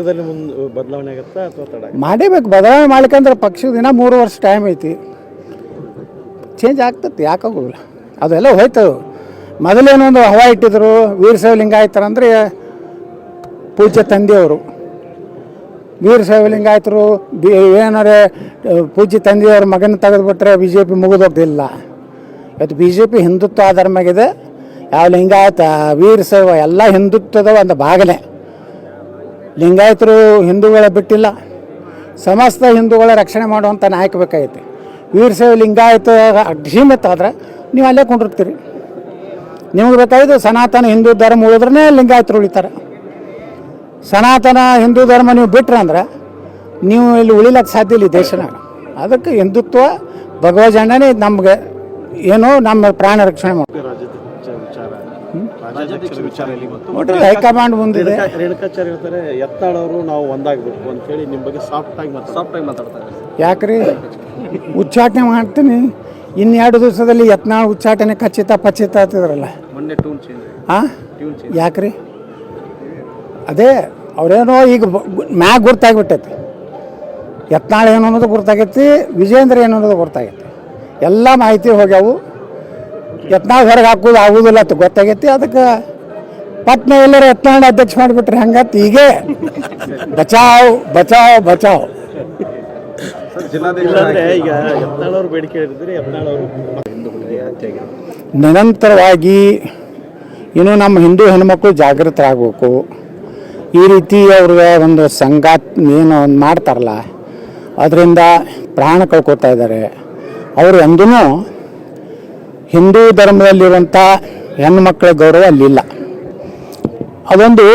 ಪಕ್ಷದಲ್ಲಿ ಮುಂದೆ ಬದಲಾವಣೆ ಆಗುತ್ತಾ ಅಥವಾ ತಡ? ಮಾಡೇಬೇಕು. ಬದಲಾವಣೆ ಮಾಡ್ಲಿಕ್ಕಂದ್ರೆ ಪಕ್ಷದ ದಿನ ಮೂರು ವರ್ಷ ಟೈಮ್ ಐತಿ. ಚೇಂಜ್ ಆಗ್ತತಿ ಯಾಕಾಗೋದಿಲ್ಲ ಅದೆಲ್ಲ ಹೋಯ್ತು. ಮೊದಲೇನೊಂದು ಹವಾ ಇಟ್ಟಿದ್ರು ವೀರಶೈವ ಲಿಂಗಾಯತರ ಅಂದರೆ ಪೂಜ್ಯ ತಂದೆಯವರು. ವೀರಶೈವ ಲಿಂಗಾಯತರು ಬಿ ಏನಾರೆ ಪೂಜೆ ತಂದೆಯವ್ರ ಮಗನ ತೆಗೆದುಬಿಟ್ರೆ ಬಿ ಜೆ ಪಿ ಮುಗಿದೋಗ್ದಿಲ್ಲ. ಇವತ್ತು ಬಿ ಜೆ ಪಿ ಹಿಂದುತ್ವ ಧರ್ಮಗಿದೆ ಯಾವ ಲಿಂಗಾಯತ ವೀರಶೈವ ಎಲ್ಲ ಹಿಂದುತ್ವದ ಒಂದು ಭಾಗನೇ ಲಿಂಗಾಯತರು ಹಿಂದೂಗಳ ಬಿಟ್ಟಿಲ್ಲ. ಸಮಸ್ತ ಹಿಂದೂಗಳ ರಕ್ಷಣೆ ಮಾಡುವಂಥ ನಾಯಕ ಬೇಕಾಗೈತಿ. ವೀರಶೈವ ಲಿಂಗಾಯತ ಸೀಮಿತ ಆದ್ರೆ ನೀವು ಅಲ್ಲೇ ಕೊಂಡಿರ್ತೀರಿ. ನಿಮಗೆ ಬೇಕಾಗಿದ್ದು ಸನಾತನ ಹಿಂದೂ ಧರ್ಮ ಉಳಿದ್ರೆ ಲಿಂಗಾಯತರು ಉಳಿತಾರೆ. ಸನಾತನ ಹಿಂದೂ ಧರ್ಮ ನೀವು ಬಿಟ್ರೆ ಅಂದ್ರೆ ನೀವು ಇಲ್ಲಿ ಉಳಿಲಕ್ಕೆ ಸಾಧ್ಯ ಇಲ್ಲ ಈ ದೇಶನಾಗ. ಅದಕ್ಕೆ ಹಿಂದುತ್ವ ಭಗವಜಂಡನೇ ನಮಗೆ ಏನು ನಮ್ಮ ಪ್ರಾಣ ರಕ್ಷಣೆ ಮಾಡಿ ರಾಜ್ಯಾಧ್ಯಕ್ಷ ವಿಚಾರ ನೋಡ್ರಿ ಹೈಕಮಾಂಡ್ ಮುಂದಿದೆ. ರೇಣುಕಾ- ರೇಣುಕಾಚಾರ್ಯ ಹೇಳ್ತಾರೆ ಯತ್ನಾಳ್ ಅವರು ನಾವು ಒಂದಾಗಬೇಕು ಅಂತ ಹೇಳಿ ನಿಮ್ಮ ಬಗ್ಗೆ ಸಾಫ್ಟ್ ಆಗಿ ಮಾತಾಡ್ತಾರೆ. ಸಾಫ್ಟ್ ಆಗಿ ಮಾತಾಡ್ತಾರೆ. ಯಾಕ್ರಿ? ಉಚ್ಚಾಟನೆ ಮಾಡ್ತೀನಿ. ಇನ್ನೆರಡು ದಿವಸದಲ್ಲಿ ಯತ್ನಾಳ್ ಉಚ್ಚಾಟನೆ ಖಚಿತ ಪಚಿತ ಆತಿದ್ರಲ್ಲ ಮೊನ್ನೆ ಟೂನ್ ಚೇಂಜ್ ಹಾಂ ಟ್ಯೂನ್ ಚೇಂಜ್ ಯಾಕ್ರಿ? ಅದೇ ಅವ್ರೇನೋ ಈಗ ಮ್ಯಾಗ್ ಗುರ್ತಾಗ್ಬಿಟ್ಟೈತಿ. ಯತ್ನಾಳ್ ಏನು ಅನ್ನೋದು ಗುರ್ತಾಗೈತಿ ವಿಜೇಂದ್ರ ಏನು ಅನ್ನೋದು ಗುರ್ತಾಗೈತಿ. ಎಲ್ಲ ಮಾಹಿತಿ ಹೋಗ್ಯಾವು. ಯತ್ನಾಳ್ ಹೊರಗೆ ಹಾಕೋದು ಆಗುದಿಲ್ಲ ಅಂತ ಗೊತ್ತಾಗೈತಿ. ಅದಕ್ಕೆ ಪಟ್ನ ಎಲ್ಲರೂ ಯತ್ನಾಳ್ ಅಧ್ಯಕ್ಷ ಮಾಡಿಬಿಟ್ರೆ ಹಂಗತ್ ಹೀಗೆ? ಬಚಾವ್ ಬಚಾವ್ ಬಚಾವ್. ನಿರಂತರವಾಗಿ ಇನ್ನು ನಮ್ಮ ಹಿಂದೂ ಹೆಣ್ಮಕ್ಳು ಜಾಗೃತರಾಗಬೇಕು. ಈ ರೀತಿ ಅವ್ರಿಗೆ ಒಂದು ಸಂಗಾತ್ ಏನು ಒಂದು ಮಾಡ್ತಾರಲ್ಲ ಅದರಿಂದ ಪ್ರಾಣ ಕಳ್ಕೊತಾ ಇದ್ದಾರೆ. ಅವರು ಎಂದೂ ಹಿಂದೂ ಧರ್ಮದಲ್ಲಿರುವಂಥ ಹೆಣ್ಮಕ್ಳ ಗೌರವ ಅಲ್ಲಿಲ್ಲ. ಅದೊಂದು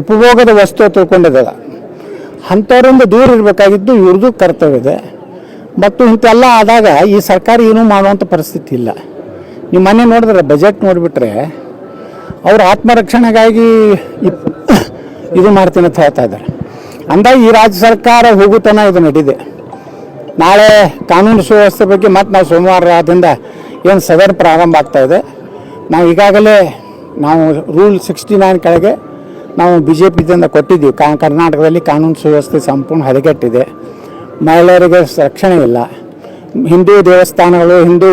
ಉಪಭೋಗದ ವಸ್ತು ತಿಳ್ಕೊಂಡಿದ್ದಾರೆ ಅಂಥವ್ರಿಂದ ದೂರ ಇರಬೇಕಾಗಿದ್ದು ಇವ್ರದ್ದು ಕರ್ತವ್ಯ ಇದೆ. ಮತ್ತು ಇಂಥೆಲ್ಲ ಆದಾಗ ಈ ಸರ್ಕಾರ ಏನೂ ಮಾಡುವಂಥ ಪರಿಸ್ಥಿತಿ ಇಲ್ಲ. ನೀವು ಮನೆ ನೋಡಿದ್ರೆ ಬಜೆಟ್ ನೋಡಿಬಿಟ್ರೆ ಅವರು ಆತ್ಮರಕ್ಷಣೆಗಾಗಿ ಇದು ಮಾಡ್ತೀನಿ ಅಂತ ಹೇಳ್ತಾ ಇದ್ದಾರೆ. ಅಂದಾಗ ಈ ರಾಜ್ಯ ಸರ್ಕಾರ ಹೋಗುತನ ಇದು ನಡೀದೆ. ನಾಳೆ ಕಾನೂನು ಸುವ್ಯವಸ್ಥೆ ಬಗ್ಗೆ ಮತ್ತೆ ನಾವು ಸೋಮವಾರದಿಂದ ಏನು ಸದರ್ ಪ್ರಾರಂಭ ಆಗ್ತಾ ಇದೆ. ನಾವು ಈಗಾಗಲೇ ನಾವು ರೂಲ್ ಸಿಕ್ಸ್ಟಿ ನೈನ್ ಕೆಳಗೆ ನಾವು ಬಿ ಜೆ ಪಿದಿಂದ ಕೊಟ್ಟಿದ್ದೀವಿ. ಕಾ ಕರ್ನಾಟಕದಲ್ಲಿ ಕಾನೂನು ಸುವ್ಯವಸ್ಥೆ ಸಂಪೂರ್ಣ ಹದಗೆಟ್ಟಿದೆ. ಮಹಿಳೆಯರಿಗೆ ರಕ್ಷಣೆ ಇಲ್ಲ. ಹಿಂದೂ ದೇವಸ್ಥಾನಗಳು, ಹಿಂದೂ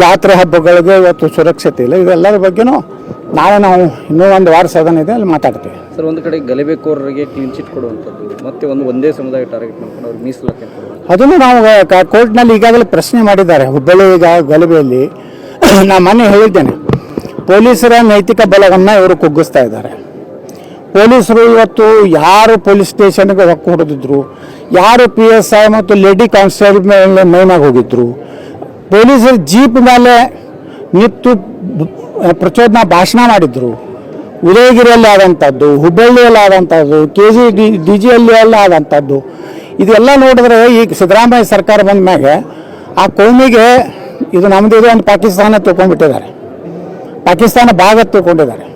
ಜಾತ್ರೆ ಹಬ್ಬಗಳಿಗೆ ಇವತ್ತು ಸುರಕ್ಷತೆ ಇಲ್ಲ. ಇದೆಲ್ಲರ ಬಗ್ಗೆನೂ ನಾಳೆ ನಾವು ಇನ್ನೂ ಒಂದು ವಾರ ಸದನ ಇದೆ ಅಲ್ಲಿ ಮಾತಾಡ್ತೀವಿ. ಸರ್ ಒಂದು ಕಡೆ ಗಲಭೆಕೋರರಿಗೆ ಕ್ಲೀನ್ ಚಿಟ್ ಕೊಡುವಂಥದ್ದು ಮತ್ತೆ ಒಂದು ಒಂದೇ ಸಮುದಾಯ ಟಾರ್ಗೆಟ್ ಮಾಡ್ಕೊಂಡು ಅವ್ರಿಗೆ ಮೀಸಲಾತಿ ಅದನ್ನು ನಾವು ಕೋರ್ಟ್ನಲ್ಲಿ ಈಗಾಗಲೇ ಪ್ರಶ್ನೆ ಮಾಡಿದ್ದಾರೆ. ಹುಬ್ಬಳ್ಳಿ ಈಗ ಗಲಭೆಯಲ್ಲಿ ನಾ ಮೊನ್ನೆ ಹೇಳಿದ್ದೇನೆ. ಪೊಲೀಸರ ನೈತಿಕ ಬಲವನ್ನು ಇವರು ಕುಗ್ಗಿಸ್ತಾ ಇದ್ದಾರೆ. ಪೊಲೀಸರು ಇವತ್ತು ಯಾರು ಪೊಲೀಸ್ ಸ್ಟೇಷನ್ಗೆ ಹೊಕ್ಕು ಹೊಡೆದಿದ್ರು ಯಾರು ಪಿ ಎಸ್ ಐ ಮತ್ತು ಲೇಡಿ ಕಾನ್ಸ್ಟೇಬಲ್ ಮೇಲೆ ಮೈನಾಗಿ ಹೋಗಿದ್ರು ಪೊಲೀಸರು ಜೀಪ್ ಮೇಲೆ ನಿಂತು ಪ್ರಚೋದನಾ ಭಾಷಣ ಮಾಡಿದ್ರು. ಉದಯಗಿರಿಯಲ್ಲಿ ಆದಂಥದ್ದು, ಹುಬ್ಬಳ್ಳಿಯಲ್ಲಿ ಆದಂಥದ್ದು ಕೆ ಜಿ ಡಿ ಡಿ ಜಿಯಲ್ಲಿ ಎಲ್ಲ ಆದಂಥದ್ದು. ಇದೆಲ್ಲ ನೋಡಿದ್ರೆ ಈಗ ಸಿದ್ದರಾಮಯ್ಯ ಸರ್ಕಾರ ಬಂದ ಮ್ಯಾಗೆ ಆ ಕೋಮಿಗೆ ಇದು ನಮ್ದು ಇದು ಒಂದು ಪಾಕಿಸ್ತಾನ ತಿಳ್ಕೊಂಡ್ಬಿಟ್ಟಿದ್ದಾರೆ. ಪಾಕಿಸ್ತಾನ ಭಾಗ ತಿಳ್ಕೊಂಡಿದ್ದಾರೆ.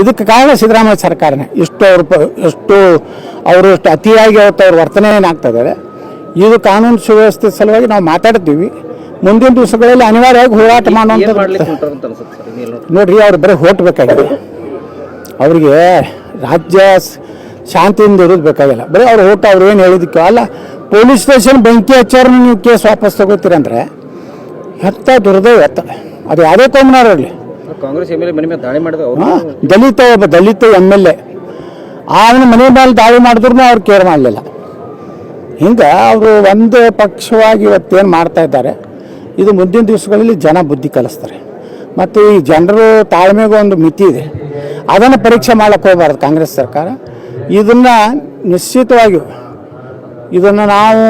ಇದಕ್ಕೆ ಕಾರಣ ಸಿದ್ದರಾಮಯ್ಯ ಸರ್ಕಾರನೇ. ಇಷ್ಟು ಅವ್ರ ಎಷ್ಟು ಅವರು ಅತಿಯಾಗಿ ಅವತ್ತು ಅವ್ರ ವರ್ತನೆ ಏನಾಗ್ತಾ ಇದ್ದಾರೆ ಇದು ಕಾನೂನು ಸುವ್ಯವಸ್ಥೆ ಸಲುವಾಗಿ ನಾವು ಮಾತಾಡ್ತೀವಿ. ಮುಂದಿನ ದಿವಸಗಳಲ್ಲಿ ಅನಿವಾರ್ಯವಾಗಿ ಹೋರಾಟ ಮಾಡುವಂಥ ನೋಡ್ರಿ. ಅವ್ರು ಬರೀ ಹೋಟ್ ಅವರಿಗೆ ಅವ್ರಿಗೆ ರಾಜ್ಯ ಶಾಂತಿಯಿಂದ ಇರೋದು ಬೇಕಾಗಿಲ್ಲ ಬರೀ ಅವ್ರು ಹೊಟ್ಟು ಅವ್ರು ಏನು ಹೇಳಿದಕ್ಕೆ ಅಲ್ಲ ಪೊಲೀಸ್ ಸ್ಟೇಷನ್ ಬೆಂಕಿ ಹಚ್ಚೋರು ನೀವು ಕೇಸ್ ವಾಪಸ್ ತಗೋತೀರಂದ್ರೆ ಹೆತ್ತ ದುರ್ದೈವ ಎತ್ತ. ಅದು ಯಾವುದೇ ಕಾಂಗ್ರೆಸ್ ಮೇಲೆ ದಾಳಿ ಮಾಡಿದ್ರು ದಲಿತ ಒಬ್ಬ ದಲಿತ ಎಂ ಎಲ್ ಎ. ಅವನ ಮನೆ ಮೇಲೆ ದಾಳಿ ಮಾಡಿದ್ರು ಅವ್ರು ಕೇರ್ ಮಾಡಲಿಲ್ಲ. ಹಿಂಗೆ ಅವರು ಒಂದೇ ಪಕ್ಷವಾಗಿ ಇವತ್ತೇನು ಮಾಡ್ತಾ ಇದ್ದಾರೆ. ಇದು ಮುಂದಿನ ದಿವಸಗಳಲ್ಲಿ ಜನ ಬುದ್ಧಿ ಕಲಿಸ್ತಾರೆ. ಮತ್ತು ಈ ಜನರು ತಾಳ್ಮೆಗೂ ಒಂದು ಮಿತಿ ಇದೆ. ಅದನ್ನು ಪರೀಕ್ಷೆ ಮಾಡಕ್ಕೆ ಹೋಗಬಾರ್ದು ಕಾಂಗ್ರೆಸ್ ಸರ್ಕಾರ. ಇದನ್ನು ನಿಶ್ಚಿತವಾಗಿಯೂ ಇದನ್ನು ನಾವು